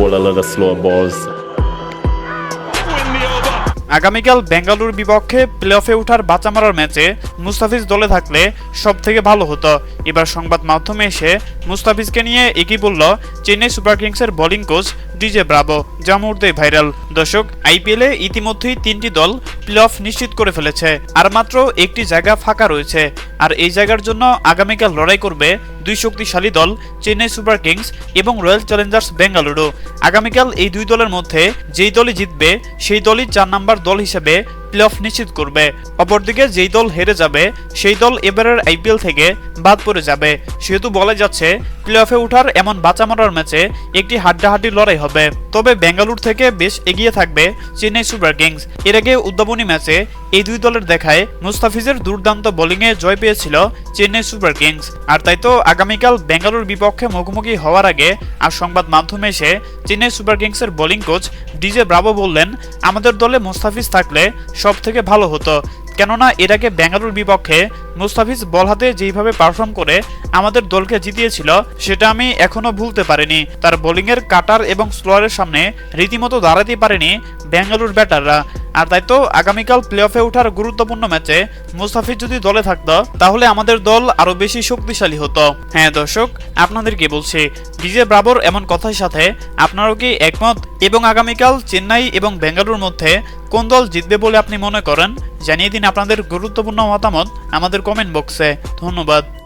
bowl a lot of slower balls. আগামীকাল বেঙ্গালুরুর বিপক্ষে প্লে অফে ওঠার বাঁচা মারার ম্যাচে মুস্তাফিজ দলে থাকলে সব থেকে ভালো হতো। এবার সংবাদ মাধ্যমে এসে মুস্তাফিজকে নিয়ে একই বলল চেন্নাই সুপার কিংসের বোলিং কোচ ডিজে ব্রাভো, যা মুহূর্তে ভাইরাল দর্শক আইপিএলে ইতিমধ্যেই তিনটি দল প্লে অফ নিশ্চিত করে ফেলেছে, আর মাত্র একটি জায়গা ফাঁকা রয়েছে। আর এই জায়গার জন্য আগামীকাল লড়াই করবে দুই শক্তিশালী দল, চেন্নাই সুপার কিংস এবং রয়্যাল চ্যালেঞ্জার্স বেঙ্গালুরু। আগামীকাল এই দুই দলের মধ্যে যেই দলই জিতবে, সেই দলই চার নাম্বার দল হিসেবে প্লে অফ নিশ্চিত করবে। অপরদিকে যেই দল হেরে যাবে, সেই দল এবারের আইপিএল থেকে বাদ পড়ে যাবে। সেহেতু বলা যাচ্ছে প্লে অফে ওঠার এমন বাঁচা মারার ম্যাচে একটি হাড্ডাহাড্ডি লড়াই হবে। তবে বেঙ্গালুর থেকে বেশ এগিয়ে থাকবে চেন্নাই সুপার কিংস। এর আগে উদ্যাপনী ম্যাচে এই দুই দলের দেখায় মুস্তাফিজের দুর্দান্ত বোলিংয়ে জয় পেয়েছিল চেন্নাই সুপার কিংস। আর তাই তো আগামীকাল বেঙ্গালুর বিপক্ষে মুখোমুখি হওয়ার আগে আর সংবাদ মাধ্যমে এসে চেন্নাই সুপার কিংসের বোলিং কোচ ডিজে ব্রাভো বললেন, আমাদের দলে মুস্তাফিজ থাকলে সব থেকে ভালো হতো। কেননা এর আগে বেঙ্গালুর বিপক্ষে মুস্তাফিজ বল হাতে যেইভাবে পারফর্ম করে আমাদের দলকে জিতিয়েছিল, সেটা আমি এখনও ভুলতে পারিনি। তার বোলিংয়ের কাটার এবং স্লোয়ারের সামনে রীতিমতো দাঁড়াতে পারেনি বেঙ্গালুর ব্যাটাররা। আর তাই তো আগামীকাল প্লে অফে ওঠার গুরুত্বপূর্ণ ম্যাচে মুস্তাফিজ যদি দলে থাকতো, তাহলে আমাদের দল আরও বেশি শক্তিশালী হতো। হ্যাঁ দর্শক আপনাদেরকে বলছি? ডিজে ব্রাভোর এমন কথার সাথে আপনারাও কি একমত? এবং আগামীকাল চেন্নাই এবং বেঙ্গালুরুর মধ্যে কোন দল জিতবে বলে আপনি মনে করেন? জানিয়ে দিন আপনাদের গুরুত্বপূর্ণ মতামত আমাদের কমেন্ট বক্সে ধন্যবাদ।